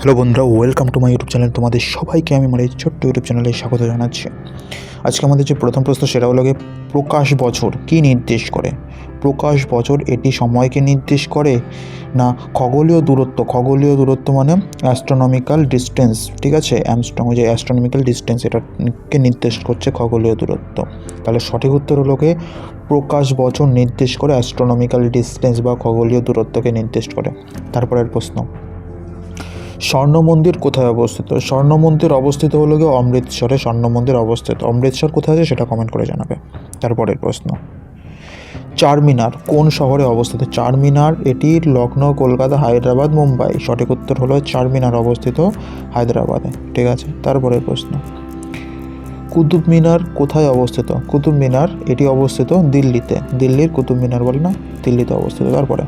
Hello বন্ধুরা welcome to my YouTube channel তোমাদের সবাইকে আমি আমার এই ছোট্ট ইউটিউব চ্যানেলে স্বাগত জানাচ্ছি। আজকে আমাদের যে প্রথম প্রশ্ন, সেটা হলো প্রকাশ বছর কী নির্দেশ করে? প্রকাশ বছর এটি সময়কে নির্দেশ করে না খগোলীয় দূরত্ব? খগোলীয় দূরত্ব মানে অ্যাস্ট্রোনমিক্যাল ডিস্টেন্স ঠিক আছে? অ্যামস্ট্রং যে অ্যাস্ট্রোনমিক্যাল ডিস্টেন্স এটাকে নির্দেশ করছে খগোলীয় দূরত্ব। তাহলে সঠিক উত্তর হলো প্রকাশ বছর নির্দেশ করে অ্যাস্ট্রোনমিক্যাল ডিস্টেন্স বা খগোলীয় দূরত্বকে নির্দেশ করে। তারপরের প্রশ্ন স্বর্ণ মন্দির কোথায় অবস্থিত? স্বর্ণ মন্দির অবস্থিত হলো গিয়ে অমৃতসরে স্বর্ণ মন্দির অবস্থিত। অমৃতসর কোথায় আছে সেটা কমেন্ট করে জানাবে। তারপরের প্রশ্ন। চারমিনার, কোন শহরে অবস্থিত? চারমিনার, এটি লখনৌ কলকাতা, হায়দ্রাবাদ, মুম্বাই। সঠিক উত্তর হলো চারমিনার অবস্থিত হায়দ্রাবাদে। ঠিক আছে, তারপরের প্রশ্ন। কুতুব মিনার কোথায় অবস্থিত? কুতুব মিনার, এটি অবস্থিত দিল্লিতে। দিল্লির কুতুব মিনার বলে না? দিল্লিতে অবস্থিত। তারপরে।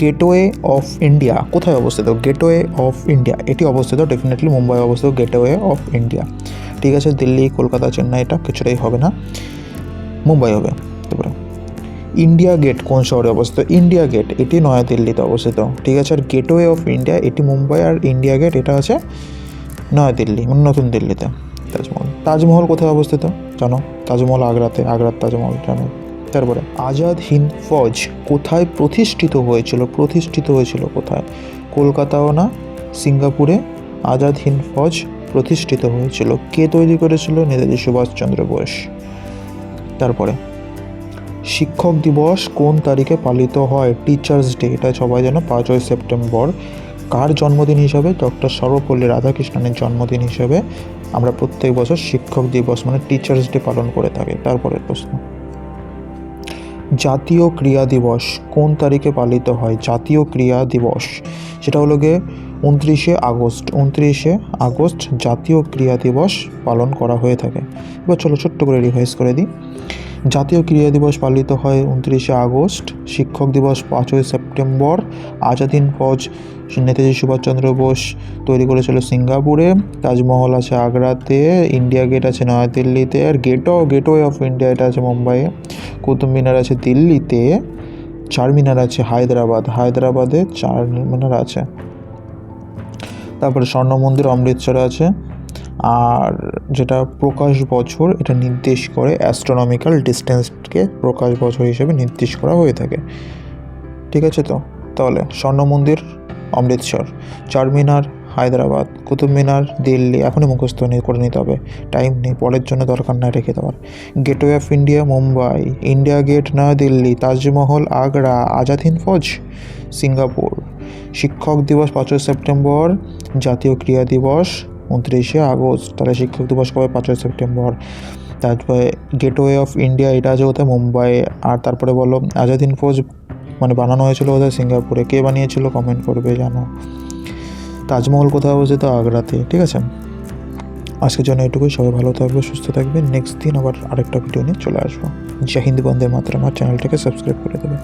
Gateway of India. কোথায় অবস্থিত? Gateway of India. এটি অবস্থিত ডেফিনেটলি মুম্বাই অবস্থিত গেটওয়ে অফ ইন্ডিয়া। ঠিক আছে, দিল্লি, কলকাতা, চেন্নাই, এটা কিছুটাই হবে না। মুম্বাই হবে। তারপরে ইন্ডিয়া গেট কোন শহরে অবস্থিত? ইন্ডিয়া গেট, এটি নয়াদিল্লিতে অবস্থিত। ঠিক আছে, আর গেটওয়ে অফ ইন্ডিয়া, এটি মুম্বাই আর ইন্ডিয়া গেট, এটা আছে নয়াদিল্লি মানে নতুন দিল্লিতে, তাজমহল। তাজমহল কোথায় অবস্থিত? জানো, তাজমহল আগ্রাতে, আগ্রার তাজমহল, জানো। তারপরে আজাদ হিন্দ ফৌজ কোথায় প্রতিষ্ঠিত হয়েছিল? প্রতিষ্ঠিত হয়েছিল কোথায়? কলকাতাও না, সিঙ্গাপুরে আজাদ হিন্দ ফৌজ প্রতিষ্ঠিত হয়েছিল। কে তৈরি করেছিল? নেতাজি সুভাষচন্দ্র বোস। তারপরে, শিক্ষক দিবস কোন তারিখে পালিত হয়? টিচার্স ডে এটা সবাই জানো, পাঁচই সেপ্টেম্বর। কার জন্মদিন হিসাবে? ডক্টর সর্বপল্লী রাধাকৃষ্ণনের জন্মদিন হিসেবে আমরা প্রত্যেক বছর শিক্ষক দিবস মানে টিচার্স ডে পালন করে থাকি। তারপরের প্রশ্ন। জাতীয় ক্রিয়া দিবস কোন তারিখে পালিত হয়? জাতীয় ক্রিয়া দিবস। সেটা হলো গিয়ে উনত্রিশে আগস্ট উনত্রিশে আগস্ট জাতীয় ক্রিয়া দিবস পালন করা হয়ে থাকে। এবার চলো ছোট্ট করে রিভাইজ করে দিই। জাতীয় ক্রিয়া দিবস পালিত হয় উনত্রিশে আগস্ট, শিক্ষক দিবস পাঁচই সেপ্টেম্বর, আজাদিন ফৌজ নেতাজি সুভাষচন্দ্র বোস তৈরি করেছিল সিঙ্গাপুরে, তাজমহল আছে আগ্রাতে, ইন্ডিয়া গেট আছে নয়াদিল্লিতে, আর গেট গেটওয়ে অফ ইন্ডিয়া এটা আছে মুম্বাইয়ে। কুতুব মিনার আছে দিল্লিতে, চার মিনার আছে হায়দ্রাবাদ, হায়দ্রাবাদে চার মিনার আছে। তারপরে স্বর্ণ মন্দির অমৃতসরে আছে। আর যেটা প্রকাশ বছর, এটা নির্দেশ করে অ্যাস্ট্রোনমিক্যাল ডিস্টেন্সকে প্রকাশ বছর হিসেবে নির্দেশ করা হয়ে থাকে। ঠিক আছে তো? তাহলে স্বর্ণ মন্দির অমৃতসর, চারমিনার হায়দ্রাবাদ, কুতুব মিনার, দিল্লি এখনই মুখস্থ নিয়ে করে নিতে হবে। টাইম নেই, পরের জন্য দরকার না রেখে দেওয়ার। Gateway of India Mumbai India gate New Delhi Taj Mahal, Agra, Azad Hind Fauj, Singapore. শিক্ষক দিবস পাঁচই সেপ্টেম্বর, জাতীয় ক্রিয়া দিবস উনত্রিশে আগস্ট, তাহলে শিক্ষক দিবস কবে? পাঁচই সেপ্টেম্বর। তারপরে গেটওয়ে অফ ইন্ডিয়া এটা আছে কোথায় মুম্বাই, আর তারপরে বলো, আজাদ হিন্দ ফৌজ মানে বানানো হয়েছিল ওদের সিঙ্গাপুরে। কে বানিয়েছিল? কমেন্ট করবে, জানো। তাজমহল কোথায় অবস্থিত আগ্রাতে, ঠিক আছে? আজকের জন্য এটুকুই, সবাই ভালো থাকবে, সুস্থ থাকবে। নেক্সট দিন আবার আরেকটা ভিডিও নিয়ে চলে আসব। জাহিন্দ বন্দে মাত্রা আমার চ্যানেলটাকে সাবস্ক্রাইব করে দেবে।